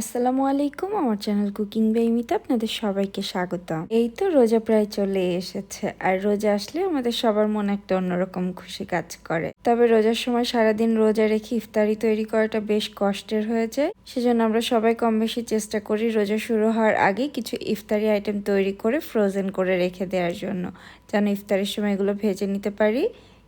আসসালামু আলাইকুম, আমার চ্যানেল কুকিং বেমিতে আপনাদের সবাইকে স্বাগত এই তো রোজা প্রায় চলে এসেছে, আর রোজা আসলে আমাদের সবার মনে একটা অন্যরকম খুশি কাজ করে। তবে রোজার সময় সারাদিন রোজা রেখে ইফতারি তৈরি করাটা বেশ কষ্টের হয়ে যায়। সেজন্য আমরা সবাই কম বেশি চেষ্টা করি রোজা শুরু হওয়ার আগে কিছু ইফতারি আইটেম তৈরি করে ফ্রোজেন করে রেখে দেওয়ার জন্য, যেন ইফতারির সময় এগুলো ভেজে নিতে পারি।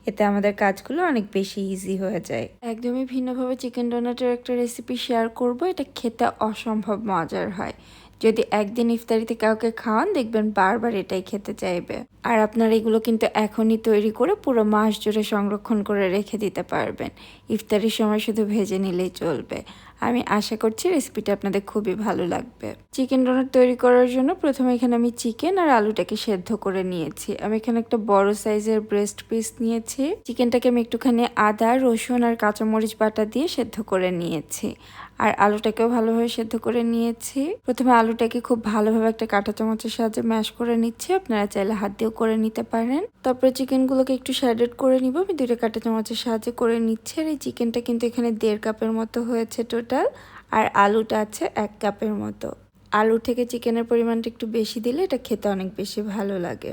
এতে আমাদের কাজগুলো অনেক বেশি ইজি হয়ে যায়। একদমই ভিন্নভাবে চিকেন ডোনাটের একটা রেসিপি শেয়ার করব, এটা খেতে অসম্ভব মজার হয়। যদি একদিন ইফতারিতে কাউকে খাওয়ান, দেখবেন বারবার এটাই খেতে চাইবে। আর আপনারা এগুলো কিন্তু এখনই তৈরি করে পুরো মাস জুড়ে সংরক্ষণ করে রেখে দিতে পারবেন। ইফতারির সময় শুধু ভেজে নিলেই চলবে। আমি আশা করছি রেসিপিটা আপনাদের খুবই ভালো লাগবে। চিকেন ডোনাট তৈরি করার জন্য প্রথমে এখানে আমি চিকেন আর আলুটাকে সেদ্ধ করে নিয়েছি। আমি এখানে একটা বড় সাইজের ব্রেস্ট পিস নিয়েছি। চিকেনটাকে আমি একটুখানি আদা, রসুন আর কাঁচামরিচ বাটা দিয়ে সেদ্ধ করে নিয়েছি। আর আলুটাকেও ভালোভাবে সেদ্ধ করে নিয়েছি। প্রথমে আলুটাকে খুব ভালোভাবে একটা কাঁটা চামচের সাহায্যে ম্যাশ করে নিচ্ছি। আপনারা চাইলে হাত দিয়েও করে নিতে পারেন। তারপরে চিকেনগুলোকে একটু শ্যাডেড করে নিব। আমি দুটো কাঁটা চামচের সাহায্যে করে নিচ্ছি। আর এই চিকেনটা কিন্তু এখানে দেড় কাপের মতো হয়েছে টোটাল আর আলুটা আছে এক কাপের মতো। আলু থেকে চিকেনের পরিমাণটা একটু বেশি দিলে এটা খেতে অনেক বেশি ভালো লাগে।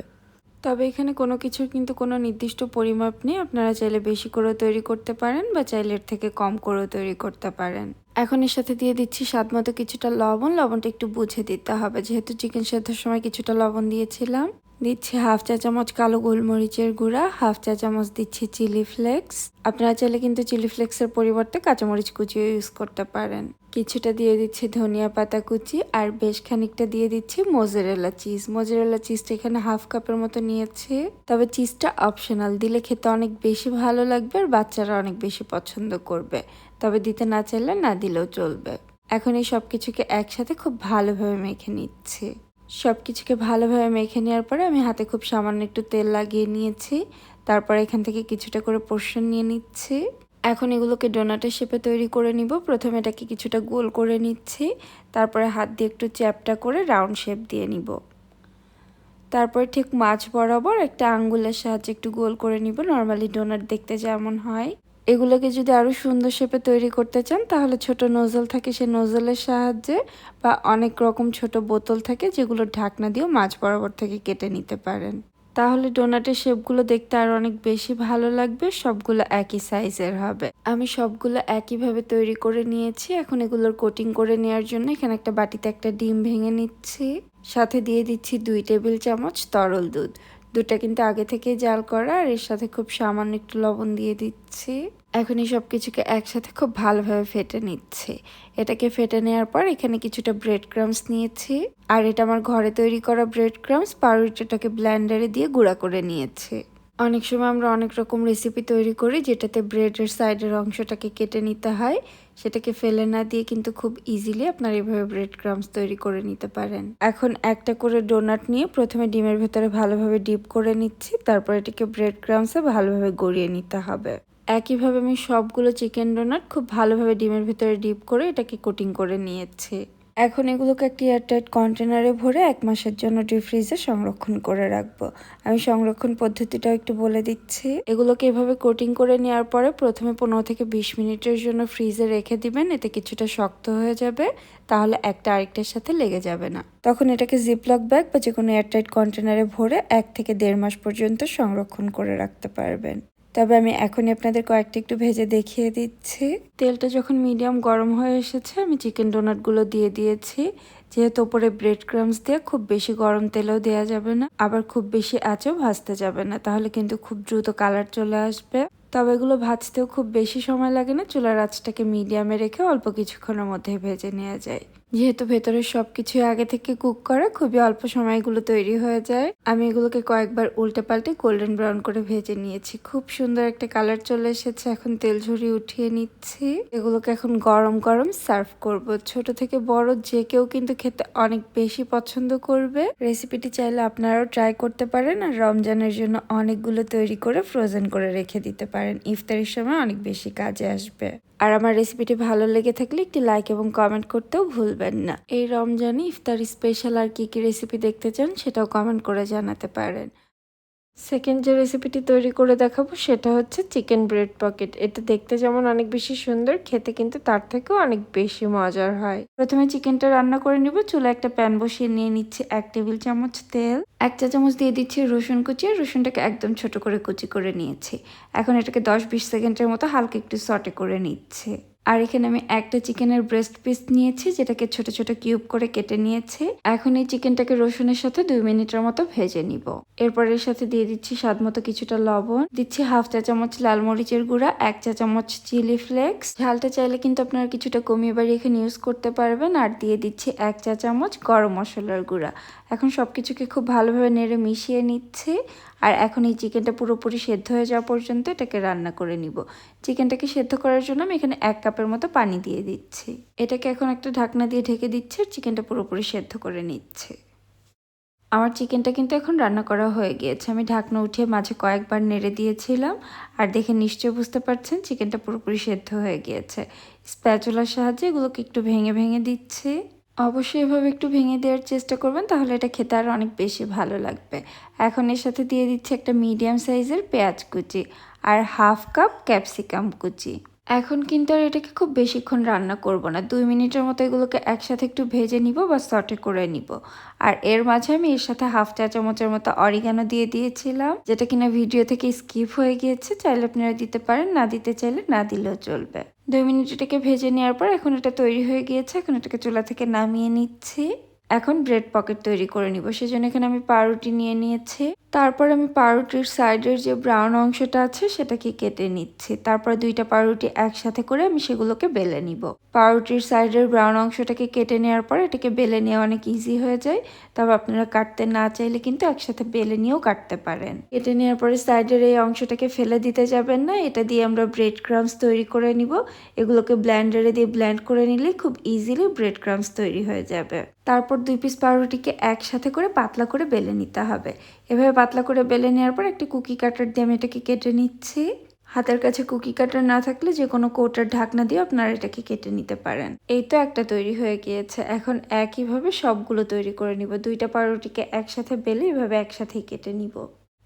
তবে এখানে কোনো কিছুর কিন্তু কোনো নির্দিষ্ট পরিমাপ নেই। আপনারা চাইলে বেশি করেও তৈরি করতে পারেন বা চাইলে এর থেকে কম করেও তৈরি করতে পারেন। এখন এর সাথে দিয়ে দিচ্ছি স্বাদ মতো কিছুটা লবণ। লবণটা একটু বুঝে দিতে হবে। যেহেতু চিকেন সেদ্ধর সময় কিছুটা লবণ দিয়েছিলাম, দিচ্ছি হাফ চা চামচ কালো গোলমরিচের গুঁড়া, হাফ চা চামচ দিচ্ছি চিলি ফ্লেক্স। আপনারা চাইলে কিন্তু চিলি ফ্লেক্সের পরিবর্তে কাঁচামরিচ কুচিও ইউজ করতে পারেন। কিছুটা দিয়ে দিচ্ছি ধনিয়া পাতা কুচি আর বেশ খানিকটা দিয়ে দিচ্ছি মোজারেলা চিজ। মোজারেলা চিজটা এখানে হাফ কাপের মতো নিয়েছে। তবে চিজটা অপশনাল, দিলে খেতে অনেক বেশি ভালো লাগবে আর বাচ্চারা অনেক বেশি পছন্দ করবে। তবে দিতে না চাইলে না দিলেও চলবে। এখন এই সব কিছুকে একসাথে খুব ভালোভাবে মেখে নিচ্ছি। সব কিছুকে ভালোভাবে মেখে নেওয়ার পরে আমি হাতে খুব সামান্য একটু তেল লাগিয়ে নিয়েছি। তারপর এখান থেকে কিছুটা করে পোর্শন নিয়ে নিচ্ছি। এখন এগুলোকে ডোনাটের শেপে তৈরি করে নিব। প্রথমে এটাকে কিছুটা গোল করে নিচ্ছি। তারপরে হাত দিয়ে একটু চ্যাপটা করে রাউন্ড শেপ দিয়ে নিব। তারপরে ঠিক মাছ বরাবর একটা আঙ্গুলের সাহায্যে একটু গোল করে নিব। নর্মালি ডোনাট দেখতে যেমন হয়। এগুলোকে যদি আরও সুন্দর শেপে তৈরি করতে চান, তাহলে ছোট নজল থাকে সেই নজলের সাহায্যে বা অনেক রকম ছোট বোতল থাকে যেগুলো ঢাকনা দিয়েও মাছ বরাবর থেকে কেটে নিতে পারেন। তাহলে ডোনাটের শেপগুলো দেখতে আরও অনেক বেশি ভালো লাগবে, সবগুলো একই সাইজের হবে। আমি সবগুলো একইভাবে তৈরি করে নিয়েছি, এখন এগুলোর কোটিং করে নেওয়ার জন্য এখানে একটা বাটিতে একটা ডিম ভেঙে নিচ্ছি। সাথে দিয়ে দিচ্ছি দুই টেবিল চামচ তরল দুধ। দুধটা কিন্তু আগে থেকে জাল করা, আর এর সাথে খুব সামান্য একটু লবণ দিয়ে দিচ্ছি। এখন এই সব কিছুকে একসাথে খুব ভালোভাবে ফেটে নিচ্ছে। এটাকে ফেটে নেওয়ার পর এখানে কিছুটা ব্রেড ক্রামস নিয়েছি। আর এটা আমার ঘরে তৈরি করা ব্রেড ক্রামস পাউরুটিটাকে ব্ল্যান্ডারে দিয়ে গুঁড়া করে নিয়েছে। অনেক সময় আমরা অনেক রকম রেসিপি তৈরি করি, যেটাতে ব্রেডের সাইডের অংশটাকে কেটে নিতে হয়। সেটাকে ফেলে না দিয়ে কিন্তু খুব ইজিলি আপনার এভাবে ব্রেড ক্রামস তৈরি করে নিতে পারেন। এখন একটা করে ডোনাট নিয়ে প্রথমে ডিমের ভেতরে ভালোভাবে ডিপ করে নিচ্ছি, তারপর এটাকে ব্রেড ক্রামসে ভালোভাবে গড়িয়ে নিতে হবে। একইভাবে আমি সবগুলো চিকেন ডোনাট খুব ভালোভাবে ডিমের ভেতরে ডিপ করে এটাকে কোটিং করে নিয়েছি। এখন এগুলোকে একটি এয়ারটাইট কন্টেনারে ভরে এক মাসের জন্য ডিপ ফ্রিজে সংরক্ষণ করে রাখব? আমি সংরক্ষণ পদ্ধতিটাও একটু বলে দিচ্ছি। এগুলোকে এভাবে কোটিং করে নেওয়ার পরে প্রথমে পনেরো থেকে বিশ মিনিটের জন্য ফ্রিজে রেখে দিবেন, এতে কিছুটা শক্ত হয়ে যাবে, তাহলে একটা আরেকটার সাথে লেগে যাবে না। তখন এটাকে জিপলক ব্যাগ বা যে কোনো এয়ারটাইট কন্টেনারে ভরে এক থেকে দেড় মাস পর্যন্ত সংরক্ষণ করে রাখতে পারবেন। তবে আমি এখনই আপনাদের কয়েকটা একটু ভেজে দেখিয়ে দিচ্ছি। তেলটা যখন মিডিয়াম গরম হয়ে এসেছে, আমি চিকেন ডোনাটগুলো দিয়ে দিয়েছি। যেহেতু ওপরে ব্রেড ক্রামস দিয়ে খুব বেশি গরম তেলেও দেওয়া যাবে না, আবার খুব বেশি আঁচেও ভাজতে যাবে না, তাহলে কিন্তু খুব দ্রুত কালার চলে আসবে। তবে এগুলো ভাজতেও খুব বেশি সময় লাগে না, চুলার আঁচটাকে মিডিয়ামে রেখে অল্প কিছুক্ষণের মধ্যে ভেজে নেওয়া যায়। যেহেতু ভেতরে সবকিছু আগে থেকে কুক করা, খুবই অল্প সময়গুলো তৈরি হয়ে যায়। আমি এগুলোকে কয়েকবার উল্টে পাল্টে গোল্ডেন ব্রাউন করে ভেজে নিয়েছি। খুব সুন্দর একটা কালার চলে এসেছে। এখন তেল ঝুড়ি উঠিয়ে নিচ্ছি। এগুলোকে এখন গরম গরম সার্ভ করব। ছোট থেকে বড় যে কেউ কিন্তু খেতে অনেক বেশি পছন্দ করবে। রেসিপিটি চাইলে আপনারাও ট্রাই করতে পারেন। আর রমজানের জন্য অনেকগুলো তৈরি করে ফ্রোজেন করে রেখে দিতে পারেন। ইফতারির সময় অনেক বেশি কাজে আসবে। আর আমার রেসিপিটি ভালো লেগে থাকলে একটি লাইক এবং কমেন্ট করতেও ভুলবেন না। এই রমজানে ইফতার স্পেশাল আর কি কি রেসিপি দেখতে চান সেটাও কমেন্ট করে জানাতে পারেন। সেকেন্ড যে রেসিপিটি তৈরি করে দেখাবো সেটা হচ্ছে চিকেন ব্রেড পকেট এটা দেখতে যেমন অনেক বেশি সুন্দর, খেতে কিন্তু তার থেকেও অনেক বেশি মজার হয়। প্রথমে চিকেনটা রান্না করে নিব চুলা একটা প্যান বসিয়ে নিয়ে নিচ্ছে এক টেবিল চামচ তেল। এক চা চামচ দিয়ে দিচ্ছি রসুন কুচি, আর রসুনটাকে একদম ছোট করে কুচি করে নিয়েছি। এখন এটাকে দশ বিশ সেকেন্ডের মতো হালকা একটু সটে করে নিচ্ছে। আর এখানে আমি একটা চিকেনের ব্রেস্ট পিস নিয়েছি, যেটাকে ছোট ছোট কিউব করে কেটে নিয়েছি। এখন এই চিকেনটাকে রসুনের সাথে দুই মিনিটের মতো ভেজে নিব। এরপর এর সাথে দিয়ে দিচ্ছি স্বাদ মতো কিছুটা লবণ। দিচ্ছি হাফ চা চামচ লাল মরিচের গুঁড়া, এক চা চামচ চিলি ফ্লেক্স ঝালটা চাইলে কিন্তু আপনারা কিছুটা কমিয়ে বাড়িয়ে এখানে ইউজ করতে পারবেন। আর দিয়ে দিচ্ছি এক চা চামচ গরম মশলার গুঁড়া। এখন সব কিছুকে খুব ভালোভাবে নেড়ে মিশিয়ে নিচ্ছে। আর এখন এই চিকেনটা পুরোপুরি সেদ্ধ হয়ে যাওয়া পর্যন্ত এটাকে রান্না করে নিব। চিকেনটাকে সেদ্ধ করার জন্য আমি এখানে এক কাপের মতো পানি দিয়ে দিচ্ছি। এটাকে এখন একটা ঢাকনা দিয়ে ঢেকে দিচ্ছে আর চিকেনটা পুরোপুরি সেদ্ধ করে নিচ্ছে। আমার চিকেনটা কিন্তু এখন রান্না করা হয়ে গিয়েছে। আমি ঢাকনা উঠিয়ে মাঝে কয়েকবার নেড়ে দিয়েছিলাম। আর দেখে নিশ্চয়ই বুঝতে পারছেন, চিকেনটা পুরোপুরি সেদ্ধ হয়ে গিয়েছে। স্প্যাচুলার সাহায্যে এগুলোকে একটু ভেঙে ভেঙে দিচ্ছে। অবশ্যই এভাবে একটু ভেঙে দেওয়ার চেষ্টা করবেন, তাহলে এটা খেতে আর অনেক বেশি ভালো লাগবে। এখন এর সাথে দিয়ে দিচ্ছি একটা মিডিয়াম সাইজের পেঁয়াজ কুচি আর হাফ কাপ ক্যাপসিকাম কুচি। এখন কিন্তু আর এটাকে খুব বেশিক্ষণ রান্না করব না। দুই মিনিটের মতো এগুলোকে একসাথে একটু ভেজে নিব বা সটে করে নিব। আর এর মাঝে আমি এর সাথে হাফ চা চামচের মতো অরিগানো দিয়ে দিয়েছিলাম, যেটা কিনা ভিডিও থেকে স্কিপ হয়ে গিয়েছে, চাইলে আপনারা দিতে পারেন, না দিতে চাইলে না দিলেও চলবে। দুই মিনিট এটাকে ভেজে নেওয়ার পর এখন এটা তৈরি হয়ে গিয়েছে। এখন এটাকে চুলা থেকে নামিয়ে নিচ্ছি। এখন ব্রেড পকেট তৈরি করে নিব। সেজন্য এখানে আমি পাউরুটি নিয়ে নিয়েছি। তারপর আমি পাউরুটির সাইডের যে ব্রাউন অংশটা আছে, সেটাকে কেটে নিচ্ছি। তারপর দুইটা পাউরুটি একসাথে করে আমি সেগুলোকে বেলে নিব। পাউরুটির সাইডের ব্রাউন অংশটাকে কেটে নেওয়ার পর এটাকে বেলে নেওয়া অনেক ইজি হয়ে যায়। তবে আপনারা কাটতে না চাইলে কিন্তু একসাথে বেলে নিয়েও কাটতে পারেন। কেটে নেওয়ার পরে সাইডের এই অংশটাকে ফেলে দিতে যাবেন না। এটা দিয়ে আমরা ব্রেড ক্রামস তৈরি করে নিব। এগুলোকে ব্ল্যান্ডারে দিয়ে ব্ল্যান্ড করে নিলে খুব ইজিলি ব্রেড ক্রামস তৈরি হয়ে যাবে। তারপর দুই পিস পাউরুটিকে একসাথে করে পাতলা করে বেলে নিতে হবে। এভাবে পাতলা করে বেলে নেওয়ার পর একটি কুকি কাটার দিয়ে আমি এটাকে কেটে নিচ্ছি। হাতের কাছে কুকি কাটার না থাকলে যে কোনো কোটার ঢাকনা দিয়ে আপনারা এটাকে কেটে নিতে পারেন। এই তো একটা তৈরি হয়ে গিয়েছে। এখন একইভাবে সবগুলো তৈরি করে নিব। দুইটা পাউরুটিকে একসাথে বেলে এভাবে একসাথেই কেটে নিব।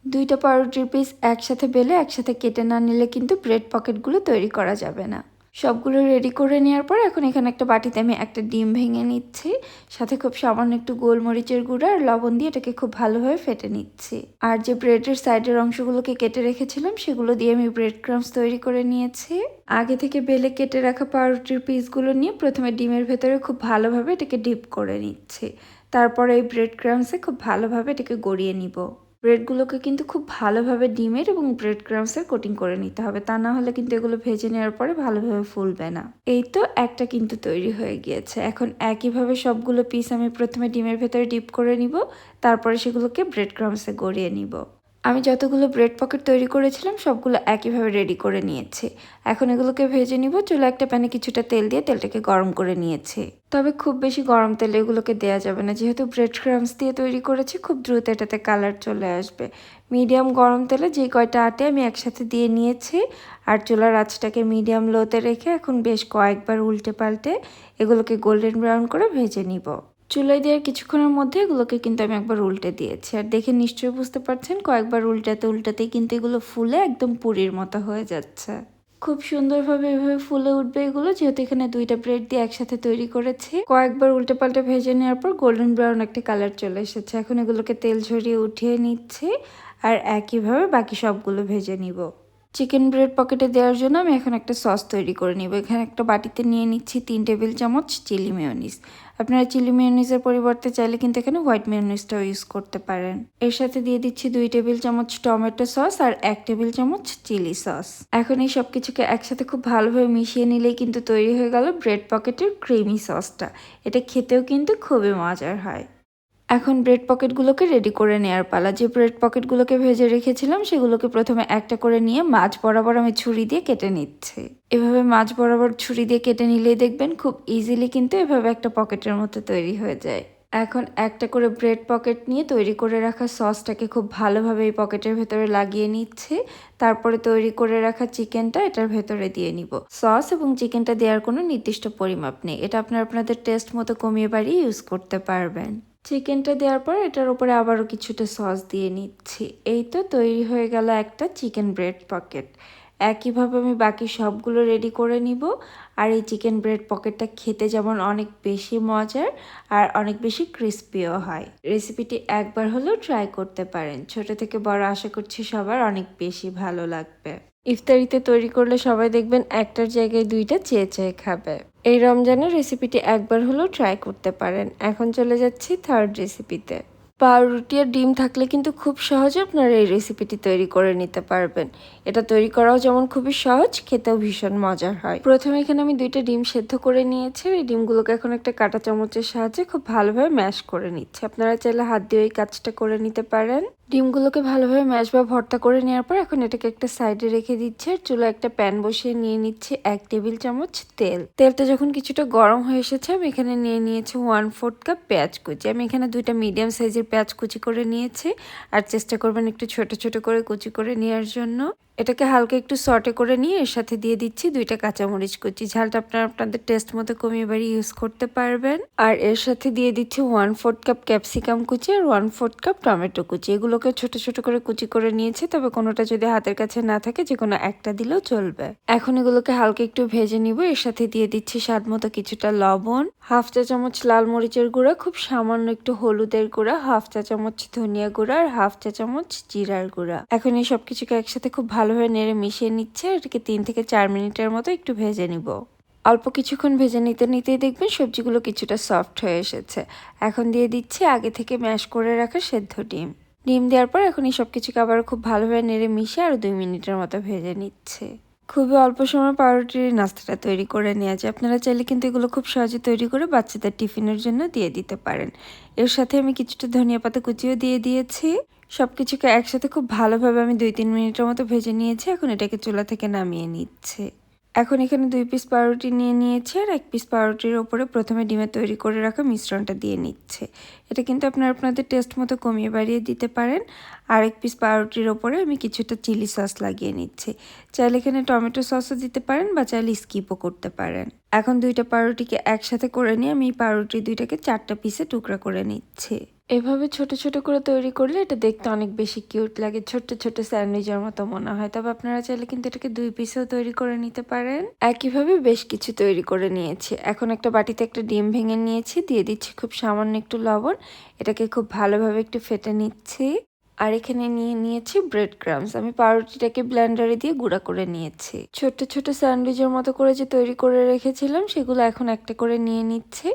দুইটা পাউরুটির পিস একসাথে বেলে একসাথে কেটে না নিলে কিন্তু ব্রেড পকেটগুলো তৈরি করা যাবে না। সবগুলো রেডি করে নেওয়ার পর এখন এখানে একটা বাটিতে আমি একটা ডিম ভেঙে নিচ্ছি। সাথে খুব সামান্য একটু গোলমরিচের গুঁড়া আর লবণ দিয়ে এটাকে খুব ভালোভাবে ফেটে নিচ্ছি। আর যে ব্রেডের সাইডের অংশগুলোকে কেটে রেখেছিলাম, সেগুলো দিয়ে আমি ব্রেড ক্রামস তৈরি করে নিয়েছি। আগে থেকে বেলে কেটে রাখা পাউরুটির পিসগুলো নিয়ে প্রথমে ডিমের ভেতরে খুব ভালোভাবে এটাকে ডিপ করে নিচ্ছি। তারপরে এই ব্রেড ক্রামসে খুব ভালোভাবে এটাকে গড়িয়ে নিব। ব্রেডগুলোকে কিন্তু খুব ভালোভাবে ডিমের এবং ব্রেড ক্রামসের কোটিং করে নিতে হবে। তা না হলে কিন্তু এগুলো ভেজে নেওয়ার পরে ভালোভাবে ফুলবে না। এই তো একটা কিন্তু তৈরি হয়ে গিয়েছে। এখন একইভাবে সবগুলো পিস আমি প্রথমে ডিমের ভেতরে ডিপ করে নিব, তারপরে সেগুলোকে ব্রেড ক্রামসে গড়িয়ে নিব। আমি যতগুলো ব্রেড পকেট তৈরি করেছিলাম, সবগুলো একইভাবে রেডি করে নিয়েছি। এখন এগুলোকে ভেজে নিব, চুলা একটা প্যানে কিছুটা তেল দিয়ে তেলটাকে গরম করে নিয়েছি। তবে খুব বেশি গরম তেলে এগুলোকে দেওয়া যাবে না। যেহেতু ব্রেড ক্রামস দিয়ে তৈরি করেছি, খুব দ্রুত এটাতে কালার চলে আসবে। মিডিয়াম গরম তেলে যে কয়টা আটে আমি একসাথে দিয়ে নিয়েছি, আর চুলার আঁচটাকে মিডিয়াম লোতে রেখে এখন বেশ কয়েকবার উল্টে পাল্টে এগুলোকে গোল্ডেন ব্রাউন করে ভেজে নিব। চুলায় দেওয়ার কিছুক্ষণের মধ্যে এগুলোকে কিন্তু আমি একবার উল্টে দিয়েছি। আর দেখে নিশ্চয়ই বুঝতে পারছেন, কয়েকবার উল্টাতে উল্টাতেই কিন্তু এগুলো ফুলে একদম পুরীর মতো হয়ে যাচ্ছে। খুব সুন্দরভাবে এভাবে ফুলে উঠবে এগুলো, যেহেতু এখানে দুইটা ব্রেড দিয়ে একসাথে তৈরি করেছি। কয়েকবার উল্টে পাল্টে ভেজে নেওয়ার পর গোল্ডেন ব্রাউন একটা কালার চলে এসেছে। এখন এগুলোকে তেল ঝরিয়ে উঠিয়ে নিচ্ছি আর একইভাবে বাকি সবগুলো ভেজে নিব। চিকেন ব্রেড পকেটে দেওয়ার জন্য আমি এখন একটা সস তৈরি করে নিব। এখানে একটা বাটিতে নিয়ে নিচ্ছি তিন টেবিল চামচ চিলি মেয়নিস আপনারা চিলি মেয়নিজের পরিবর্তে চাইলে কিন্তু এখানে হোয়াইট মেয়নিজটাও ইউজ করতে পারেন। এর সাথে দিয়ে দিচ্ছি দুই টেবিল চামচ টমেটো সস আর এক টেবিল চামচ চিলি সস এখন এই সব কিছুকে একসাথে খুব ভালোভাবে মিশিয়ে নিলেই কিন্তু তৈরি হয়ে গেল ব্রেড পকেটের ক্রিমি সসটা এটা খেতেও কিন্তু খুবই মজার হয়। এখন ব্রেড পকেটগুলোকে রেডি করে নেওয়ার পালা। যে ব্রেড পকেটগুলোকে ভেজে রেখেছিলাম, সেগুলোকে প্রথমে একটা করে নিয়ে মাছ বরাবর আমি ছুরি দিয়ে কেটে নিচ্ছি। এভাবে মাছ বরাবর ছুরি দিয়ে কেটে নিলেই দেখবেন খুব ইজিলি কিন্তু এভাবে একটা পকেটের মতো তৈরি হয়ে যায়। এখন একটা করে ব্রেড পকেট নিয়ে তৈরি করে রাখা সসটাকে খুব ভালোভাবে এই পকেটের ভেতরে লাগিয়ে নিচ্ছে। তারপরে তৈরি করে রাখা চিকেনটা এটার ভেতরে দিয়ে নিব। সস এবং চিকেনটা দেওয়ার কোনো নির্দিষ্ট পরিমাপ নেই। এটা আপনারা আপনাদের টেস্ট মতো কমিয়ে বাড়িয়ে ইউজ করতে পারবেন। চিকেনটা দেওয়ার পর এটার উপরে আবারও কিছুটা সস দিয়ে নিচ্ছি। এই তো তৈরি হয়ে গেল একটা চিকেন ব্রেড পকেট। একইভাবে আমি বাকি সবগুলো রেডি করে নিব। আর এই চিকেন ব্রেড পকেটটা খেতে যেমন অনেক বেশি মজার আর অনেক বেশি ক্রিস্পিও হয়। রেসিপিটি একবার হলেও ট্রাই করতে পারেন। ছোট থেকে বড় আশা করছি সবার অনেক বেশি ভালো লাগবে। ইফতারিতে তৈরি করলে সবাই দেখবেন একটার জায়গায় দুইটা চেয়ে চেয়ে খাবে। এই রমজানের রেসিপিটি একবার হলেও ট্রাই করতে পারেন। এখন চলে যাচ্ছি থার্ড রেসিপিতে পাউরুটি আর ডিম থাকলে কিন্তু খুব সহজে আপনারা এই রেসিপিটি তৈরি করে নিতে পারবেন। এটা তৈরি করাও যেমন খুবই সহজ, খেতেও ভীষণ মজার হয়। প্রথমে এখানে আমি দুইটা ডিম সেদ্ধ করে নিয়েছি। এই ডিমগুলোকে এখন একটা কাঁটা চামচের সাহায্যে খুব ভালোভাবে ম্যাশ করে নিচ্ছি। আপনারা চাইলে হাত দিয়ে এই কাজটা করে নিতে পারেন। ডিমগুলোকে ভালোভাবে ম্যাশ বা ভর্তা করে নেওয়ার পর এখন এটাকে একটা সাইডে রেখে দিচ্ছে আর চুলো একটা প্যান বসিয়ে নিয়ে নিচ্ছে এক টেবিল চামচ তেল। তেলটা যখন কিছুটা গরম হয়ে এসেছে, আমি এখানে নিয়ে নিয়েছি ওয়ান ফোর্থ কাপ পেঁয়াজ কুচি। আমি এখানে দুইটা মিডিয়াম সাইজের পেঁয়াজ কুচি করে নিয়েছি। আর চেষ্টা করবেন একটু ছোট ছোট করে কুচি করে নেওয়ার জন্য। এটাকে হালকা একটু সটে করে নিয়ে এর সাথে দিয়ে দিচ্ছি দুইটা কাঁচামরিচ কুচি। ঝালটা আপনারা আপনাদের টেস্ট মতো কমিয়ে বাড়ি ইউজ করতে পারবেন। আর এর সাথে দিয়ে দিচ্ছি ওয়ান ফোর্থ কাপ ক্যাপসিকাম কুচি আর ওয়ান ফোর্থ কাপ টমেটো কুচি। এগুলোকে ছোট ছোট করে কুচি করে নিয়েছি, তবে কোনোটা যদি হাতের কাছে না থাকে যে কোনো একটা দিলেও চলবে। এখন এগুলোকে হালকা একটু ভেজে নিব। এর সাথে দিয়ে দিচ্ছি স্বাদ মতো কিছুটা লবণ। হাফ চা চামচ লাল মরিচের গুঁড়া, খুব সামান্য একটু হলুদের গুঁড়া হাফ চা চামচ ধনিয়া গুঁড়া আর হাফ চা চামচ জিরার গুঁড়া। এখন এই সব কিছুকে একসাথে খুব ভালোভাবে নেড়ে মিশিয়ে নিচ্ছে, এটাকে তিন থেকে চার মিনিটের মতো একটু ভেজে নিব। অল্প কিছুক্ষণ ভেজে নিতে নিতেই দেখবেন সবজিগুলো কিছুটা সফট হয়ে এসেছে। এখন দিয়ে দিচ্ছি আগে থেকে ম্যাশ করে রাখা সেদ্ধ ডিম। ডিম দেওয়ার পর এখন এই সব কিছুকে আবার খুব ভালোভাবে নেড়ে মিশিয়ে আরও দুই মিনিটের মতো ভেজে নিচ্ছে। খুবই অল্প সময় পাউরুটির নাস্তাটা তৈরি করে নেওয়া যায়। আপনারা চাইলে কিন্তু এগুলো খুব সহজে তৈরি করে বাচ্চাদের টিফিনের জন্য দিয়ে দিতে পারেন। এর সাথে আমি কিছুটা ধনিয়া পাতা কুচিও দিয়ে দিয়েছি। সব কিছুকে একসাথে খুব ভালোভাবে আমি দুই তিন মিনিটের মতো ভেজে নিয়েছি। এখন এটাকে চুলা থেকে নামিয়ে নিচ্ছে। এখন এখানে দুই পিস পাউরুটি নিয়ে নিয়েছে আর এক পিস পাউরুটির ওপরে প্রথমে ডিমে তৈরি করে রাখা মিশ্রণটা দিয়ে নিচ্ছে। এটা কিন্তু আপনারা আপনাদের টেস্ট মতো কমিয়ে বাড়িয়ে দিতে পারেন। আর এক পিস পাউরুটির ওপরে আমি কিছুটা চিলি সস লাগিয়ে নিচ্ছি। চাইলে এখানে টমেটো সসও দিতে পারেন বা চাইলে স্কিপও করতে পারেন। এখন দুইটা পাউরুটিকে একসাথে করে নিয়ে আমি পাউরুটি দুইটাকে চারটা পিসে টুকরা করে নিচ্ছি। এভাবে ছোট ছোট করে তৈরি করলে এটা দেখতে অনেক বেশি কিউট লাগে। ছোট ছোট স্যান্ডউইচের মতো মনে হয়। তবে আপনারা চাইলে কিন্তু এটাকে দুই পিসেও তৈরি করে নিতে পারেন। একইভাবে বেশ কিছু তৈরি করে নিয়েছি। এখন একটা বাটিতে একটা ডিম ভেঙে নিয়েছি। দিয়ে দিচ্ছি খুব সামান্য একটু লবণ। এটাকে খুব ভালোভাবে একটু ফেটে নিচ্ছি। আর এখানে নিয়ে নিয়েছি ব্রেড ক্রামস আমি পাউরুটিটাকে ব্লেন্ডারে দিয়ে গুঁড়া করে নিয়েছি। ছোট ছোট স্যান্ডউইচের মতো করে যে তৈরি করে রেখেছিলাম, সেগুলো এখন একটা করে নিয়ে নিচ্ছি।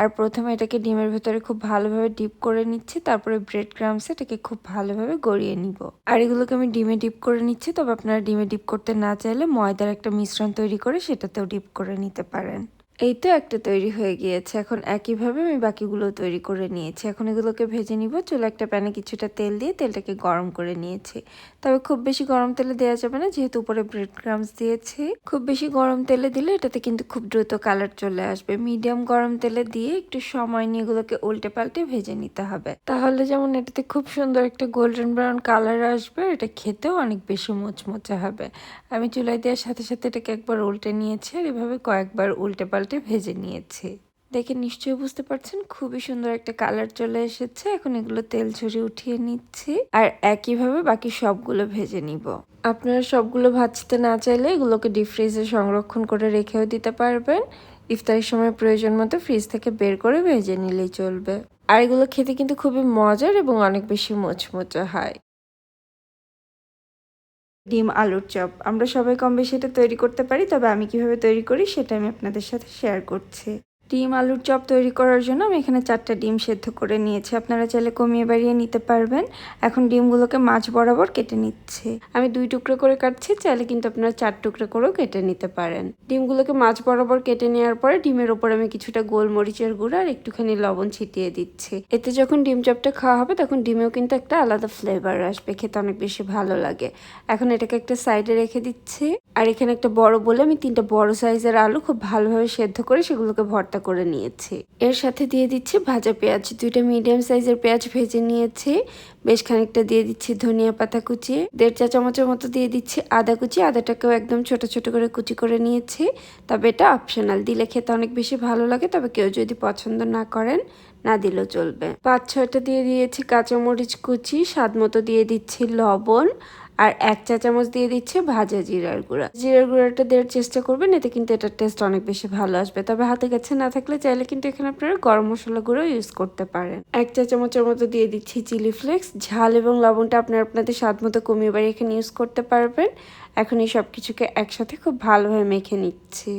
আর প্রথমে এটাকে ডিমের ভেতরে খুব ভালোভাবে ডিপ করে নিচ্ছি। তারপরে ব্রেড ক্রামস এটাকে খুব ভালোভাবে গড়িয়ে নিব। আর এগুলোকে আমি ডিমে ডিপ করে নিচ্ছি। তবে আপনারা ডিমে ডিপ করতে না চাইলে ময়দার একটা মিশ্রণ তৈরি করে সেটাতেও ডিপ করে নিতে পারেন। এই তো একটা তৈরি হয়ে গিয়েছে। এখন একইভাবে আমি বাকিগুলো তৈরি করে নিয়েছি। এখন এগুলোকে ভেজে নিব। চুলো একটা প্যানে কিছুটা তেল দিয়ে তেলটাকে গরম করে নিয়েছি। তবে খুব বেশি গরম তেলে দেওয়া যাবে না, যেহেতু উপরে ব্রেড ক্রামস দিয়েছি। খুব বেশি গরম তেলে দিলে এটাতে কিন্তু খুব দ্রুত কালার চলে আসবে। মিডিয়াম গরম তেলে দিয়ে একটু সময় নিয়ে এগুলোকে উল্টে পাল্টে ভেজে নিতে হবে। তাহলে যেমন এটাতে খুব সুন্দর একটা গোল্ডেন ব্রাউন কালার আসবে, এটা খেতেও অনেক বেশি মোচমোচে হবে। আমি চুলায় দেওয়ার সাথে সাথে এটাকে একবার উল্টে নিয়েছি আর এভাবে কয়েকবার উল্টে পাল্টে ভেজে নিয়েছি। দেখে নিশ্চয়ই বুঝতে পারছেন, খুবই সুন্দর একটা কালার চলে এসেছে। এখন এগুলো তেল ঝরিয়ে উঠিয়ে নিচ্ছি আর একইভাবে বাকি সবগুলো ভেজে নিব। আপনারা সবগুলো ভাজতে না চাইলে এগুলোকে ডিপ ফ্রিজে সংরক্ষণ করে রেখেও দিতে পারবেন। ইফতারের সময় প্রয়োজন মতো ফ্রিজ থেকে বের করে ভেজে নিলেই চলবে। আর এগুলো খেতে কিন্তু খুবই মজার এবং অনেক বেশি মোচমোচে হয়। ডিম, আলুর চপ। আমরা সবাই কম বেশি এটা তৈরি করতে পারি, তবে আমি কীভাবে তৈরি করি সেটা আমি আপনাদের সাথে শেয়ার করছি। ডিম আলুর চপ তৈরি করার জন্য আমি এখানে চারটা ডিম সেদ্ধ করে নিয়েছি। আপনারা চাইলে কমিয়ে বাড়িয়ে নিতে পারবেন। এখন ডিমগুলোকে মাছ বরাবর কেটে নিচ্ছে। আমি দুই টুকরো করে কাটছি, চাইলে কিন্তু আপনারা চার টুকরো করেও কেটে নিতে পারেন। ডিমগুলোকে মাছ বরাবর কেটে নেওয়ার পরে ডিমের ওপর আমি কিছুটা গোলমরিচের গুঁড়ো আর একটুখানি লবণ ছিটিয়ে দিচ্ছি। এতে যখন ডিম চপটা খাওয়া হবে, তখন ডিমেও কিন্তু একটা আলাদা ফ্লেভার আসবে। খেতে অনেক বেশি ভালো লাগে। এখন এটাকে একটা সাইডে রেখে দিচ্ছি। আর এখানে একটা বড় বলে আমি তিনটা বড় সাইজের আলু খুব ভালোভাবে সেদ্ধ করে সেগুলোকে ভর্তা করে নিয়েছি। এর সাথে দিয়ে দিচ্ছি ভাজা পেঁয়াজ। দুইটা মিডিয়াম সাইজের পেঁয়াজ ভেজে নিয়েছি। বেশ খানিকটা দিয়ে দিচ্ছি ধনিয়া পাতা কুচি। দেড় চা চামচের মতো দিয়ে দিচ্ছি আদা কুচি। আদাটাকেও একদম ছোট ছোট করে কুচি করে নিয়েছি। তবে এটা অপশনাল দিলে খেতে অনেক বেশি ভালো লাগে। তবে কেউ যদি পছন্দ না করেন, না দিলেও চলবে। পাঁচ ছয়টা দিয়ে দিয়েছি কাঁচামরিচ কুচি। স্বাদ মতো দিয়ে দিচ্ছি লবণ। আর এক চা চামচ দিয়ে দিচ্ছে ভাজা জিরার গুঁড়া। জিরার গুঁড়াটা দেওয়ার চেষ্টা করবেন, এতে কিন্তু এটার টেস্ট অনেক বেশি ভালো আসবে। তবে হাতে কাছে না থাকলে চাইলে কিন্তু এখানে আপনারা গরম মশলা গুঁড়ো ইউজ করতে পারেন। এক চা চামচের মতো দিয়ে দিচ্ছি চিলি ফ্লেক্স ঝাল এবং লবণটা আপনারা আপনাদের স্বাদ মতো কমিয়ে বাড়ি এখানে ইউজ করতে পারবেন। এখন এই সব কিছুকে একসাথে খুব ভালোভাবে মেখে নিচ্ছি।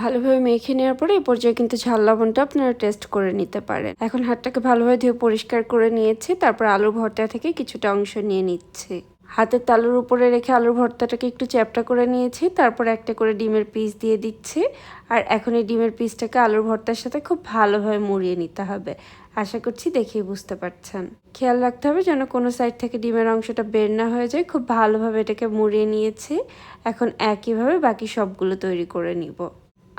ভালোভাবে মেখে নেওয়ার পরে এই পর্যায়ে কিন্তু ঝাল লবণটা আপনারা টেস্ট করে নিতে পারেন। এখন হাতটাকে ভালোভাবে ধুয়ে পরিষ্কার করে নিয়েছি, তারপর আলুর ভর্তা থেকে কিছুটা অংশ নিয়ে নিচ্ছি। হাতের তালুর উপরে রেখে আলুর ভর্তাটাকে একটু চ্যাপটা করে নিয়েছি, তারপর একটা করে ডিমের পিস দিয়ে দিচ্ছি। আর এখন এই ডিমের পিসটাকে আলুর ভর্তার সাথে খুব ভালোভাবে মুড়িয়ে নিতে হবে। আশা করছি দেখেই বুঝতে পারছেন। খেয়াল রাখতে হবে যেন কোনো সাইড থেকে ডিমের অংশটা বের না হয়ে যায়। খুব ভালোভাবে এটাকে মুড়িয়ে নিয়েছি। এখন একইভাবে বাকি সবগুলো তৈরি করে নিব।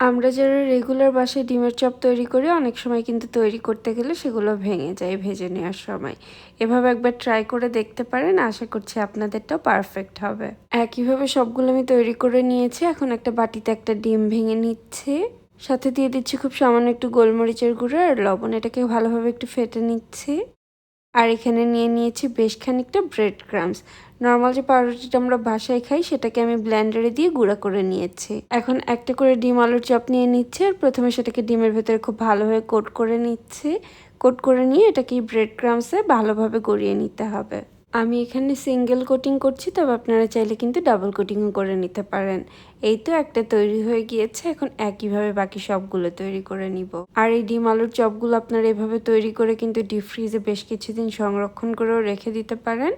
আমরা যারা রেগুলার বাসায় ডিমের চপ তৈরি করি, অনেক সময় কিন্তু তৈরি করতে গেলে সেগুলো ভেঙে যায় ভেজে নেওয়ার সময়। এভাবে একবার ট্রাই করে দেখতে পারেন, আশা করছি আপনাদেরটাও পারফেক্ট হবে। একইভাবে সবগুলো আমি তৈরি করে নিয়েছি, এখন একটা বাটিতে একটা ডিম ভেঙে নিচ্ছে। সাথে দিয়ে দিচ্ছি খুব সামান্য একটু গোলমরিচের গুঁড়ো আর লবণ, এটাকে ভালোভাবে একটু ফেটে নিচ্ছি। আর এখানে নিয়ে নিয়েছি বেশ খানিকটা ব্রেড ক্রামস নর্মাল যে পাউরুটিটা আমরা বাসায় খাই, সেটাকে আমি ব্ল্যান্ডারে দিয়ে গুঁড়া করে নিয়েছি। এখন একটা করে ডিম আলুর চপ নিয়ে নিচ্ছে আর প্রথমে সেটাকে ডিমের ভেতরে খুব ভালোভাবে কোট করে নিচ্ছে। কোট করে নিয়ে এটাকে ব্রেড ক্রামসে ভালোভাবে গড়িয়ে নিতে হবে। আমি এখানে সিঙ্গেল কোটিং করছি, তবে আপনারা চাইলে কিন্তু ডাবল কোটিংও করে নিতে পারেন। এই তো একটা তৈরি হয়ে গিয়েছে, এখন একইভাবে বাকি সবগুলো তৈরি করে নিব। আর এই ডিম আলুর চপগুলো আপনারা এভাবে তৈরি করে কিন্তু ডিপ ফ্রিজে বেশ কিছুদিন সংরক্ষণ করেও রেখে দিতে পারেন।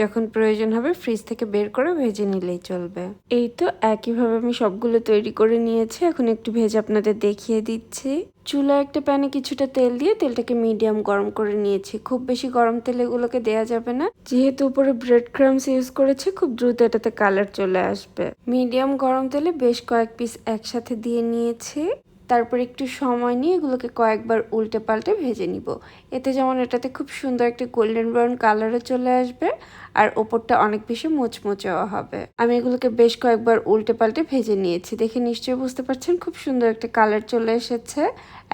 যখন প্রয়োজন হবে ফ্রিজ থেকে বের করে ভেজে নিলেই চলবে। এই তো একইভাবে আমি সবগুলো তৈরি করে নিয়েছি, এখন একটু ভেজে আপনাদের দেখিয়ে দিচ্ছি। চুলা একটা প্যানে কিছুটা তেল দিয়ে তেলটাকে মিডিয়াম গরম করে নিয়েছি। খুব বেশি গরম তেল এগুলোকে দেওয়া যাবে না। যেহেতু উপরে ব্রেড ক্রামস ইউজ করেছি, খুব দ্রুত এটাতে কালার চলে আসবে। মিডিয়াম গরম তেলে বেশ কয়েক পিস একসাথে দিয়ে নিয়েছি। তারপর একটু সময় নিয়ে এগুলোকে কয়েকবার উল্টে পাল্টে ভেজে নিব। এতে যেমন এটাতে খুব সুন্দর একটা গোল্ডেন ব্রাউন কালারও চলে আসবে আর ওপরটা অনেক বেশি মুচমুচেও হবে। আমি এগুলোকে বেশ কয়েকবার উল্টে পাল্টে ভেজে নিয়েছি। দেখে নিশ্চয়ই বুঝতে পারছেন, খুব সুন্দর একটা কালার চলে এসেছে।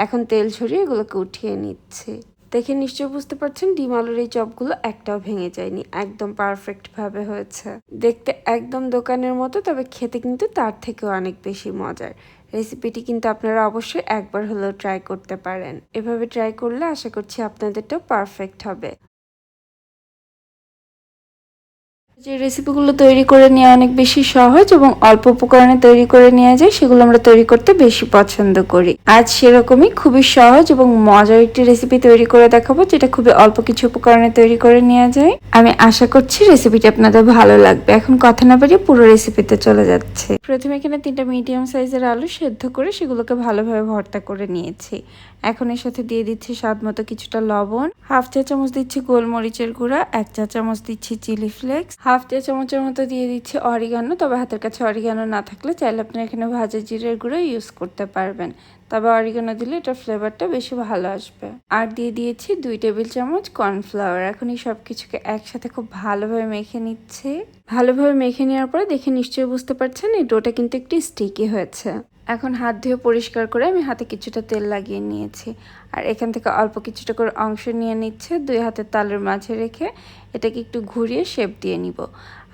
এখন তেল ছড়িয়ে এগুলোকে উঠিয়ে নিচ্ছি। দেখে নিশ্চয়ই বুঝতে পারছেন, ডিম আলুর এই চপগুলো একটাও ভেঙে যায়নি। একদম পারফেক্ট ভাবে হয়েছে। দেখতে একদম দোকানের মতো, তবে খেতে কিন্তু তার থেকেও অনেক বেশি মজার। রেসিপিটি কিন্তু আপনারা অবশ্যই একবার হলেও ট্রাই করতে পারেন। এভাবে ট্রাই করলে আশা করছি আপনাদেরটাও পারফেক্ট হবে। যে রেসিপিগুলো তৈরি করে নেওয়া অনেক বেশি সহজ এবং অল্প উপকরণে তৈরি করে নেওয়া যায়, সেগুলো আমরা তৈরি করতে বেশি পছন্দ করি। আজ সেরকমই খুবই সহজ এবং মজার একটি রেসিপি তৈরি করে দেখাবো, যেটা খুবই অল্প কিছু উপকরণে তৈরি করে নেওয়া যায়। আমি আশা করছি রেসিপিটি আপনাদের ভালো লাগবে। এখন কথা না বাড়িয়ে পুরো রেসিপিতে চলে যাচ্ছে। প্রথমে এখানে তিনটা মিডিয়াম সাইজের আলু সেদ্ধ করে সেগুলোকে ভালোভাবে ভর্তা করে নিয়েছি। এখন এর সাথে দিয়ে দিচ্ছি স্বাদ মতো কিছুটা লবণ। হাফ চা চামচ দিচ্ছি গোলমরিচের গুঁড়া, এক চা চামচ দিচ্ছি চিলি ফ্লেক্স। হাফ চা চামচের মতো দিয়ে দিচ্ছি অরিগানো, তবে হাতের কাছে অরিগানো না থাকলে চাইলে আপনি এখানে ভাজা জিরের গুঁড়ো ইউজ করতে পারবেন। তবে অরিগানো দিলে এটা ফ্লেভারটা বেশি ভালো আসবে। আর দিয়ে দিয়েছি দুই টেবিল চামচ কর্নফ্লাওয়ার এখন এই সব কিছুকে একসাথে খুব ভালোভাবে মেখে নিচ্ছে। ভালোভাবে মেখে নেওয়ার পরে দেখে নিশ্চয়ই বুঝতে পারছেন, এই ডোটা কিন্তু একটু স্টিকি হয়েছে। এখন হাত ধুয়ে পরিষ্কার করে আমি হাতে কিছুটা তেল লাগিয়ে নিয়েছি। আর এখান থেকে অল্প কিছুটা করে অংশ নিয়ে নিচ্ছে দুই হাতের তালের মাঝে রেখে এটাকে একটু ঘুরিয়ে শেপ দিয়ে নিব।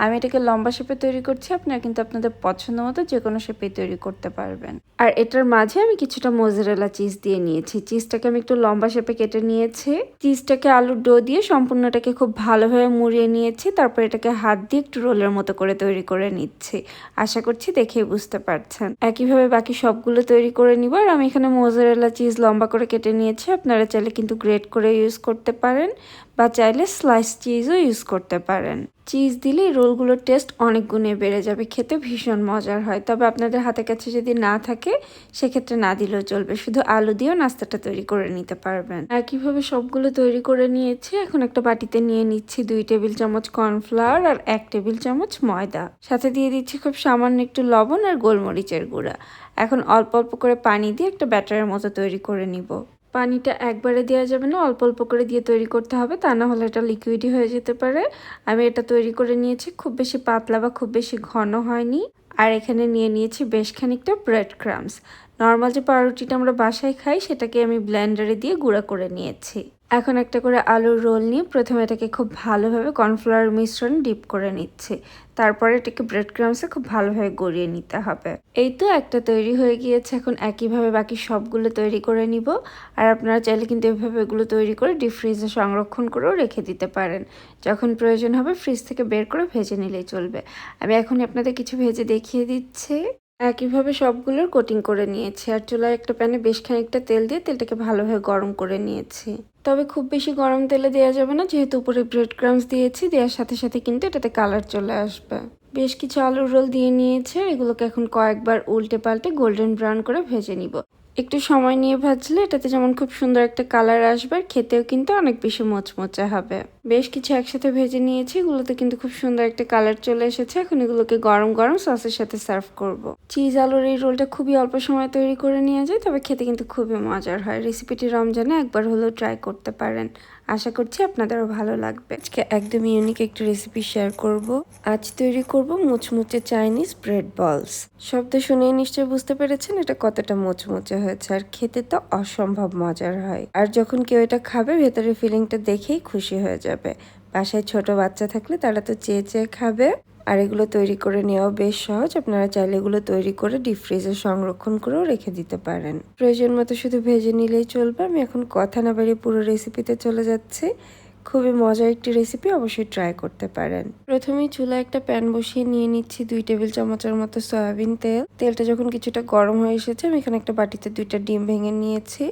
আমি এটাকে লম্বা শেপে তৈরি করছি, আপনারা কিন্তু আপনাদের পছন্দ মতো যে কোনো শেপে তৈরি করতে পারবেন। আর এটার মাঝে আমি কিছুটা মোজারেলা চিজ দিয়ে নিয়েছি। চিজটাকে আমি একটু লম্বা শেপে কেটে নিয়েছি। চিজটাকে আলুর ডো দিয়ে সম্পূর্ণটাকে খুব ভালোভাবে মুড়িয়ে নিয়েছি। তারপর এটাকে হাত দিয়ে একটু রোলের মতো করে তৈরি করে নিচ্ছি। আশা করছি দেখেই বুঝতে পারছেন। একইভাবে বাকি সবগুলো তৈরি করে নিব। আর আমি এখানে মোজারেলা চিজ লম্বা করে কেটে নিয়েছি। আপনারা চাইলে কিন্তু গ্রেট করে ইউজ করতে পারেন। বা চাইলে স্লাইস চিজও ইউজ করতে পারেন। চিজ দিলে রোলগুলোর টেস্ট অনেক গুণে বেড়ে যাবে, খেতে ভীষণ মজার হয়। তবে আপনাদের হাতের কাছে যদি না থাকে, সেক্ষেত্রে না দিলেও চলবে। শুধু আলু দিয়েও নাস্তাটা তৈরি করে নিতে পারবেন। একইভাবে সবগুলো তৈরি করে নিয়েছি, এখন একটা বাটিতে নিয়ে নিচ্ছি দুই টেবিল চামচ কর্নফ্লাওয়ার আর এক টেবিল চামচ ময়দা। সাথে দিয়ে দিচ্ছি খুব সামান্য একটু লবণ আর গোলমরিচের গুঁড়া। এখন অল্প অল্প করে পানি দিয়ে একটা ব্যাটারের মতো তৈরি করে নিব। পানিটা একবারে দেওয়া যাবে না, অল্প অল্প করে দিয়ে তৈরি করতে হবে, তা না হলে এটা লিকুইডই হয়ে যেতে পারে। আমি এটা তৈরি করে নিয়েছি, খুব বেশি পাতলা বা খুব বেশি ঘন হয়নি। আর এখানে নিয়ে নিয়েছি বেশ খানিকটা ব্রেড ক্রামস নর্মাল যে পাউরুটিটা আমরা বাসায় খাই, সেটাকে আমি ব্লেন্ডারে দিয়ে গুঁড়া করে নিয়েছি। এখন একটা করে আলুর রোল নিয়ে প্রথমে এটাকে খুব ভালোভাবে কর্নফ্লাওয়ার মিশ্রণ ডিপ করে নিচ্ছে। তারপরে এটাকে ব্রেড ক্রামসে খুব ভালোভাবে গড়িয়ে নিতে হবে। এই তো একটা তৈরি হয়ে গিয়েছে, এখন একইভাবে বাকি সবগুলো তৈরি করে নিব। আর আপনারা চাইলে কিন্তু এভাবে এগুলো তৈরি করে ডিপ ফ্রিজে সংরক্ষণ করেও রেখে দিতে পারেন। যখন প্রয়োজন হবে ফ্রিজ থেকে বের করে ভেজে নিলেই চলবে। আমি এখন আপনাদের কিছু ভেজে দেখিয়ে দিচ্ছি। একইভাবে সবগুলোর কোটিং করে নিয়েছি। আর চুলায় একটা প্যানে বেশ খানিকটা তেল দিয়ে তেলটাকে ভালোভাবে গরম করে নিয়েছি। তবে খুব বেশি গরম তেলে দেওয়া যাবে না, যেহেতু উপরে ব্রেড ক্রামস দিয়েছি, দেওয়ার সাথে সাথে কিন্তু এটাতে কালার চলে আসবে। বেশ কিছু আলুর রোল দিয়ে নিয়েছে এগুলোকে এখন কয়েকবার উল্টে পাল্টে গোল্ডেন ব্রাউন করে ভেজে নিব। একটু সময় নিয়ে ভাজলে এটাতে যেমন খুব সুন্দর একটা কালার আসবে, আর খেতেও কিন্তু অনেক বেশি মোচমোচে হবে। বেশ কিছু একসাথে ভেজে নিয়েছি, এগুলোতে কিন্তু খুব সুন্দর একটা কালার চলে এসেছে। এখন এগুলোকে গরম গরম সসের সাথে সার্ভ করব। চিজ আলুর এই রোলটা খুবই অল্প সময় তৈরি করে নিয়ে যায় তবে খেতে কিন্তু খুবই মজার হয়। রেসিপিটি রমজানে একবার হলেও ট্রাই করতে পারেন। আশা করছি আপনাদেরও ভালো লাগবে। আজকে একদম ইউনিক একটি রেসিপি শেয়ার করব। আজ তৈরি করব মুচমুচে চাইনিজ ব্রেড বলস শব্দ শুনেই নিশ্চয়ই বুঝতে পেরেছেন এটা কতটা মুচমুচে হয়েছে আর খেতে তো অসম্ভব মজার হয়। আর যখন কেউ এটা খাবে, ভেতরের ফিলিংটা দেখেই খুশি হয়ে যাবে। বাসায় ছোট বাচ্চা থাকলে তারা তো চেয়ে চেয়ে খাবে। আর এগুলো তৈরি করে নেওয়াও বেশ সহজ। আপনারা চাইলে এগুলো তৈরি করে ডিপ ফ্রিজে সংরক্ষণ করেও রেখে দিতে পারেন। প্রয়োজন মতো শুধু ভেজে নিলেই চলবে। আমি এখন কথা না বাড়িয়ে পুরো রেসিপিতে চলে যাচ্ছি। খুবই মজার একটি রেসিপি অবশ্যই ট্রাই করতে পারেন। প্রথমেই চুলায় একটা প্যান বসিয়ে নিয়ে নিচ্ছি দুই টেবিল চামচের মতো সয়াবিন তেল। তেলটা যখন কিছুটা গরম হয়ে এসেছে, আমি এখানে একটা বাটিতে দুইটা ডিম ভেঙে নিয়েছি।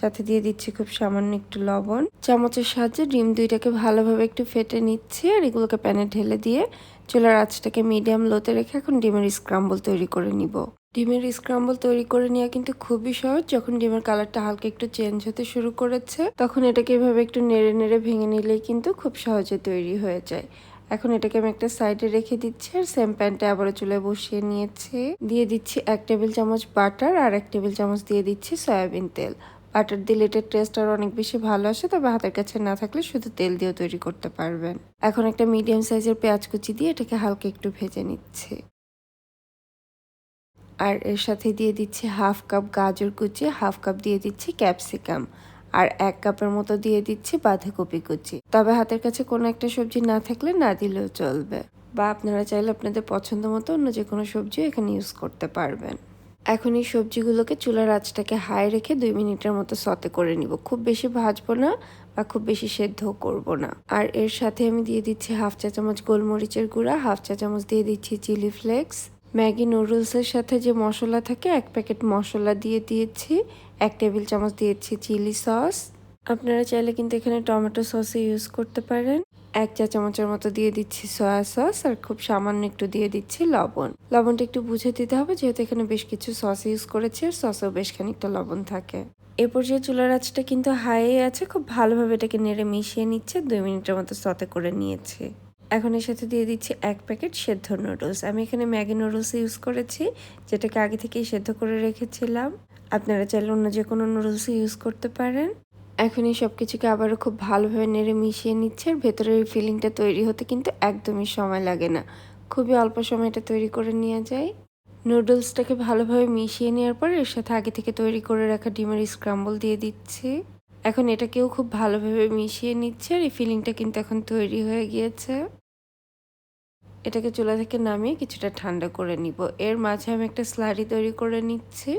সাথে দিয়ে দিচ্ছি খুব সামান্য একটু লবণ। চামচের সাহায্যে ডিম দুইটাকে ভালোভাবে একটু ফেটে নিচ্ছি আর এগুলোকে প্যানে ঢেলে দিয়ে চুলার আঁচটাকে মিডিয়াম লোতে রেখে এখন ডিমের স্ক্রাম্বল তৈরি করে নিব। ডিমের স্ক্রাম্বল তৈরি করে নেওয়া কিন্তু খুবই সহজ। যখন ডিমের কালারটা হালকা একটু চেঞ্জ হতে শুরু করেছে, তখন এটাকে এভাবে একটু নেড়ে নেড়ে ভেঙে নিলেই কিন্তু খুব সহজে তৈরি হয়ে যায়। এখন এটাকে আমি একটা সাইডে রেখে দিচ্ছি আর সেম প্যানটা আবারও চুলায় বসিয়ে নিয়েছি। দিয়ে দিচ্ছি এক টেবিল চামচ বাটার আর এক টেবিল চামচ দিয়ে দিচ্ছি সয়াবিন তেল। বাটার দিলে এটার টেস্ট আর অনেক বেশি ভালো আসে, তবে হাতের কাছে না থাকলে শুধু তেল দিয়েও তৈরি করতে পারবেন। এখন একটা মিডিয়াম সাইজের পেঁয়াজ কুচি দিয়ে এটাকে হালকা একটু ভেজে নিচ্ছি। আর এর সাথে দিয়ে দিচ্ছি হাফ কাপ গাজর কুচি হাফ কাপ দিয়ে দিচ্ছি ক্যাপসিকাম আর এক কাপের মতো দিয়ে দিচ্ছি বাঁধাকপি কুচি। তবে হাতের কাছে কোনো একটা সবজি না থাকলে না দিলেও চলবে, বা আপনারা চাইলে আপনাদের পছন্দ মতো অন্য যে কোনো সবজিও এখানে ইউজ করতে পারবেন। এখন এই সবজিগুলোকে চুলার আঁচটাকে হাই রেখে দুই মিনিটের মতো সতে করে নিব। খুব বেশি ভাজবো না বা খুব বেশি সেদ্ধ করব না। আর এর সাথে আমি দিয়ে দিচ্ছি হাফ চা চামচ গোলমরিচের গুঁড়া, হাফ চা চামচ দিয়ে দিচ্ছি চিলি ফ্লেক্স, ম্যাগি নুডলসের সাথে যে মশলা থাকে, এক প্যাকেট মশলা দিয়ে দিয়েছি, এক টেবিল চামচ দিয়েছি চিলি সস। আপনারা চাইলে কিন্তু এখানে টমেটো সসও ইউজ করতে পারেন। এক চা চামচের মতো দিয়ে দিচ্ছি সয়া সস আর খুব সামান্য একটু দিয়ে দিচ্ছি লবণ। লবণটা একটু বুঝে দিতে হবে, যেহেতু এখানে বেশ কিছু সস ইউজ করেছি আর সসেও বেশ খানিকটা লবণ থাকে। এ পর্যায়ে চুলার আঁচটা কিন্তু হাই আছে, খুব ভালোভাবে এটাকে নেড়ে মিশিয়ে নিচ্ছে, দুই মিনিটের মতো সতে করে নিয়েছে। এখন এর সাথে দিয়ে দিচ্ছি এক প্যাকেট সেদ্ধ নুডলস আমি এখানে ম্যাগি নুডলস ইউজ করেছি, যেটাকে আগে থেকেই সেদ্ধ করে রেখেছিলাম। আপনারা চাইলে অন্য যে কোনো নুডলস ইউজ করতে পারেন। এখন এই সব কিছুকে আবারও খুব ভালোভাবে নেড়ে মিশিয়ে নিচ্ছে আর ভেতরের এই ফিলিংটা তৈরি হতে কিন্তু একদমই সময় লাগে না। খুবই অল্প সময় এটা তৈরি করে নেওয়া যায়। নুডলসটাকে ভালোভাবে মিশিয়ে নেওয়ার পর এর সাথে আগে থেকে তৈরি করে রাখা ডিমের স্ক্রাম্বল দিয়ে দিচ্ছি। এখন এটাকেও খুব ভালোভাবে মিশিয়ে নিচ্ছে আর এই ফিলিংটা কিন্তু এখন তৈরি হয়ে গিয়েছে। এটাকে চুলা থেকে নামিয়ে কিছুটা ঠান্ডা করে নিব। এর মাঝে আমি একটা স্লারি তৈরি করে নিচ্ছি।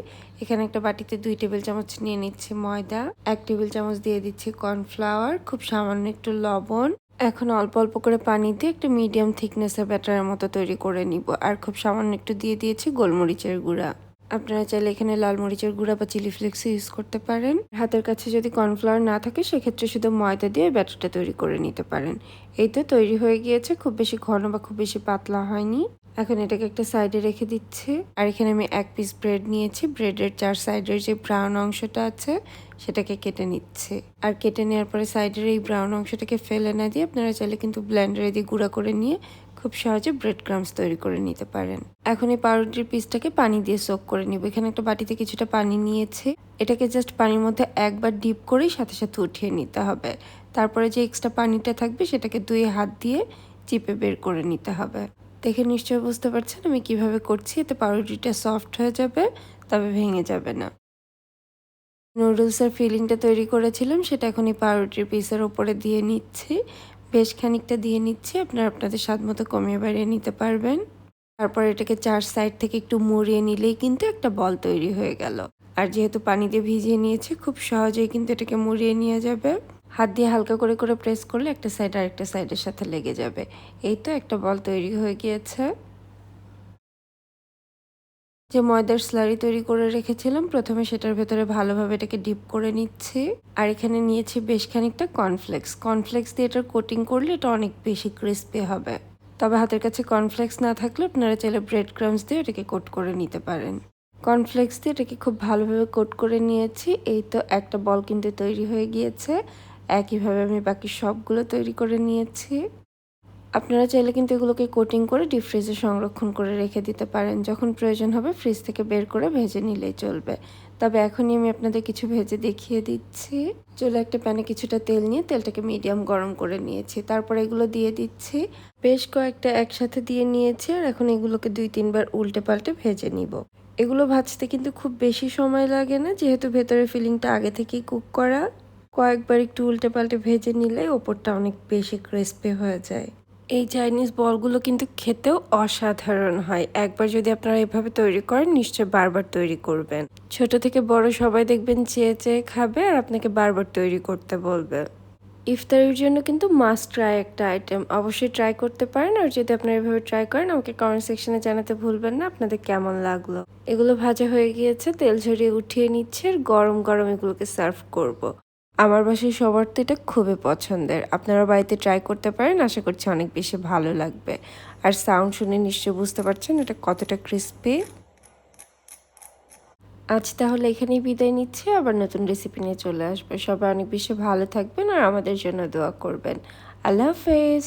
এখানে একটা বাটিতে দুই টেবিল চামচ নিয়ে নিচ্ছি ময়দা, এক টেবিল চামচ দিয়ে দিচ্ছি কর্নফ্লাওয়ার, খুব সামান্য একটু লবণ। এখন অল্প অল্প করে পানি দিয়ে একটু মিডিয়াম থিকনেসের ব্যাটারের মতো তৈরি করে নিব। আর খুব সামান্য একটু দিয়ে দিয়েছি গোলমরিচের গুঁড়া। আপনারা চাইলে এখানে লাল মরিচের গুঁড়া বা চিলি ফ্লেক্স ইউজ করতে পারেন। হাতের কাছে যদি কর্নফ্লাওয়ার না থাকে, সেক্ষেত্রে শুধু ময়দা দিয়ে ব্যাটারটা তৈরি করে নিতে পারেন। এই তো তৈরি হয়ে গিয়েছে, খুব বেশি ঘন বা খুব বেশি পাতলা হয়নি। এখন এটাকে একটা সাইডে রেখে দিচ্ছি। আর এখানে আমি এক পিস ব্রেড নিয়েছি। ব্রেডের চার সাইডের যে ব্রাউন অংশটা আছে, সেটাকে কেটে নিচ্ছে। আর কেটে নেওয়ার পরে সাইডের এই ব্রাউন অংশটাকে ফেলে না দিয়ে আপনারা চাইলে কিন্তু ব্লেন্ডারে দিয়ে গুঁড়া করে নিয়ে খুব সহজে ব্রেড ক্রামস তৈরি করে নিতে পারেন। এখন এই পাউরুটির পিসটাকে পানি দিয়ে সোক করে নিব। এখানে একটা বাটিতে কিছুটা পানি নিয়েছে। এটাকে জাস্ট পানির মধ্যে একবার ডিপ করেই সাথে সাথে উঠিয়ে নিতে হবে। তারপরে যে এক্সট্রা পানিটা থাকবে, সেটাকে দুই হাত দিয়ে চিপে বের করে নিতে হবে। দেখে নিশ্চয়ই বুঝতে পারছেন আমি কীভাবে করছি, এতে পাউরুটিটা সফট হয়ে যাবে, তবে ভেঙে যাবে না। নুডলসের ফিলিংটা তৈরি করেছিলাম, সেটা এখন এই পাউরুটির পিসের ওপরে দিয়ে নিচ্ছি। বেশ খানিকটা দিয়ে নিচ্ছি, আপনারা আপনাদের স্বাদ মতো কমিয়ে বাড়িয়ে নিতে পারবেন। তারপর এটাকে চার সাইড থেকে একটু মুড়িয়ে নিলেই কিন্তু একটা বল তৈরি হয়ে গেল। আর যেহেতু পানি দিয়ে ভিজিয়ে নিয়েছে, খুব সহজেই কিন্তু এটাকে মুড়িয়ে নিয়ে যাবে। হাত দিয়ে হালকা করে করে প্রেস করলে একটা সাইড আর একটা সাইডের সাথে লেগে যাবে। এই তো একটা বল তৈরি হয়ে গিয়েছে। যে ময়দার স্লারি তৈরি করে রেখেছিলাম, প্রথমে সেটার ভেতরে ভালোভাবে এটাকে ডিপ করে নিচ্ছি। আর এখানে নিয়েছি বেশ খানিকটা কর্নফ্লেক্স কর্নফ্লেক্স দিয়ে এটার কোটিং করলে এটা অনেক বেশি ক্রিস্পি হবে। তবে হাতের কাছে কর্নফ্লেক্স না থাকলে আপনারা চাইলে ব্রেড ক্রামস দিয়ে এটাকে কোট করে নিতে পারেন। কর্নফ্লেক্স দিয়ে এটাকে খুব ভালোভাবে কোট করে নিয়েছি। এই তো একটা বল কিন্তু তৈরি হয়ে গিয়েছে। একইভাবে আমি বাকি সবগুলো তৈরি করে নিয়েছি। আপনারা চাইলে কিন্তু এগুলোকে কোটিং করে ডিপ ফ্রিজে সংরক্ষণ করে রেখে দিতে পারেন। যখন প্রয়োজন হবে ফ্রিজ থেকে বের করে ভেজে নিলেই চলবে। তবে এখনই আমি আপনাদের কিছু ভেজে দেখিয়ে দিচ্ছি। চলে একটা প্যানে কিছুটা তেল নিয়ে তেলটাকে মিডিয়াম গরম করে নিয়েছি। তারপর এগুলো দিয়ে দিচ্ছি। বেশ কয়েকটা একসাথে দিয়ে নিয়েছি আর এখন এগুলোকে দুই তিনবার উল্টে পাল্টে ভেজে নিব। এগুলো ভাজতে কিন্তু খুব বেশি সময় লাগে না, যেহেতু ভেতরে ফিলিংটা আগে থেকেই কুক করা। কয়েকবার একটু উল্টে পাল্টে ভেজে নিলে ওপরটা অনেক বেশি ক্রিস্পি হয়ে যায়। এই চাইনিজ বলগুলো কিন্তু খেতেও অসাধারণ হয়। একবার যদি আপনারা এভাবে তৈরি করেন নিশ্চয় বারবার তৈরি করবেন। ছোট থেকে বড় সবাই দেখবেন চেয়ে চেয়ে খাবে আর আপনাকে বারবার তৈরি করতে বলবে। ইফতারের জন্য কিন্তু মাস্ট ট্রাই একটা আইটেম অবশ্যই ট্রাই করতে পারেন আর যদি আপনারা এভাবে ট্রাই করেন, আমাকে কমেন্ট সেকশনে জানাতে ভুলবেন না, আপনাদের কেমন লাগল? এগুলো ভাজা হয়ে গিয়েছে, তেল ঝরিয়ে উঠিয়ে নিচ্ছে আর গরম গরম এগুলোকে সার্ভ করব। আমার বাসায় সবার তো এটা খুবই পছন্দের। আপনারা বাড়িতে ট্রাই করতে পারেন, আশা করছি অনেক বেশি ভালো লাগবে। আর সাউন্ড শুনে নিশ্চয়ই বুঝতে পারছেন এটা কতটা ক্রিস্পি আজ তাহলে এখানেই বিদায় নিচ্ছি, আবার নতুন রেসিপি নিয়ে চলে আসবে। সবাই অনেক বেশি ভালো থাকবেন আর আমাদের জন্য দোয়া করবেন। আল্লাহ হাফেজ।